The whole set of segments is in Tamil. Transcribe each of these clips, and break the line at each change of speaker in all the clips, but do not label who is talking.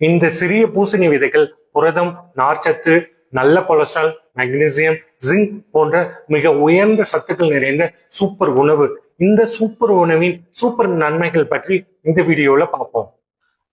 இந்த சிறிய பூசணி விதைகள் புரதம் நார்ச்சத்து நல்ல கொலஸ்ட்ரால் மெக்னீசியம் ஜிங்க் போன்ற மிக உயர்ந்த சத்துக்கள் நிறைந்த சூப்பர் உணவு. இந்த சூப்பர் உணவின் சூப்பர் நன்மைகள் பற்றி இந்த வீடியோல பார்ப்போம்.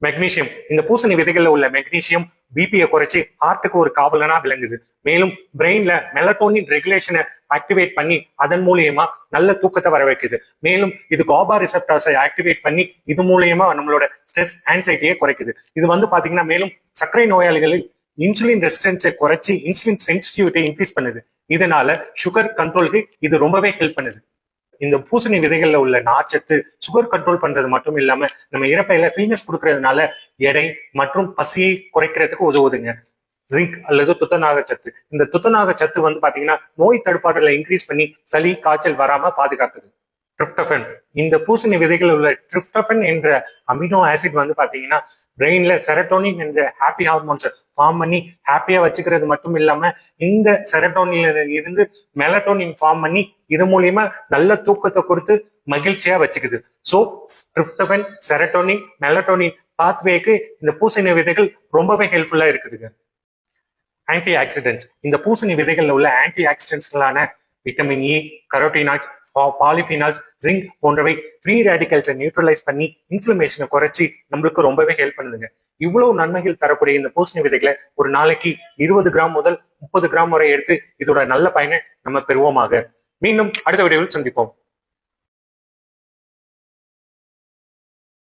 மெக்னீசியம் இந்த பூசணி விதைகள்ல உள்ள மெக்னீசியம் பிபியை குறைச்சி ஹார்ட்டுக்கு ஒரு காவலனா விளங்குது. மேலும் பிரெயின்ல மெலட்டோனின் ரெகுலேஷனை ஆக்டிவேட் பண்ணி அதன் மூலியமா நல்ல தூக்கத்தை வர வைக்குது. மேலும் இது காபா ரிசப்டாஸை ஆக்டிவேட் பண்ணி இது மூலியமா நம்மளோட ஸ்ட்ரெஸ் ஆன்சைட்டியை குறைக்குது. இது வந்து பாத்தீங்கன்னா மேலும் சர்க்கரை நோயாளிகளில் இன்சுலின் ரெசிஸ்டன்ஸை குறைச்சி இன்சுலின் சென்சிட்டிவிட்டியை இன்க்ரீஸ் பண்ணுது. இதனால சுகர் கண்ட்ரோலுக்கு இது ரொம்பவே ஹெல்ப் பண்ணுது. இந்த பூசணி விதைகள்ல உள்ள நார்ச்சத்து சுகர் கண்ட்ரோல் பண்றது மட்டும் இல்லாம நம்ம இறப்பையில ஃபில்னஸ் கொடுக்கறதுனால எடை மற்றும் பசியை குறைக்கிறதுக்கு உதவுதுங்க. ஜிங்க் அல்லது துத்தநாக சத்து. இந்த துத்தநாக சத்து வந்து பாத்தீங்கன்னா நோய் தடுப்பாற்றலை இன்க்ரீஸ் பண்ணி சளி காய்ச்சல் வராம பாதுகாக்குது. ட்ரிப்டோபன் இந்த பூசணி விதைகள் உள்ள ட்ரிப்டோபன் என்ற அமினோ ஆசிட் வந்து பாத்தீங்கன்னா பிரெயின்ல செரட்டோனின் என்ற ஹாப்பி ஹார்மோன்ஸ் ஃபார்ம் பண்ணி ஹாப்பியா வச்சுக்கிறது மட்டும் இல்லாம இந்த செரட்டோனில இருந்து மெலட்டோனின் ஃபார்ம் பண்ணி இது மூலியமா நல்ல தூக்கத்தை கொடுத்து மகிழ்ச்சியா வச்சுக்குது. ஸோ ட்ரிப்டோபன் செரட்டோனின் மெலட்டோனின் பாத்வேக்கு இந்த பூசணி விதைகள் ரொம்பவே ஹெல்ப்ஃபுல்லா இருக்குதுங்க. ஆன்டி ஆக்சிடென்ட்ஸ் இந்த பூசணி விதைகள்ல உள்ள anti ஆக்சிடென்ட்ஸ்களான vitamin E carotenoids polyphenols zinc போன்றவை ஃப்ரீ ரேடிக்கல்ஸை நியூட்ரலைஸ் பண்ணி இன்ஃபிளமேஷனை குறைச்சி நம்மளுக்கு ரொம்பவே ஹெல்ப் பண்ணுதுங்க. இவ்வளவு நன்மைகள் தரக்கூடிய இந்த பூசணி விதைகளை ஒரு நாளைக்கு இருபது கிராம் முதல் முப்பது கிராம் வரை எடுத்து இதோட நல்ல பயனை நம்ம பெறுவோமாக. மீண்டும் அடுத்த வீடியோவில் சந்திப்போம்.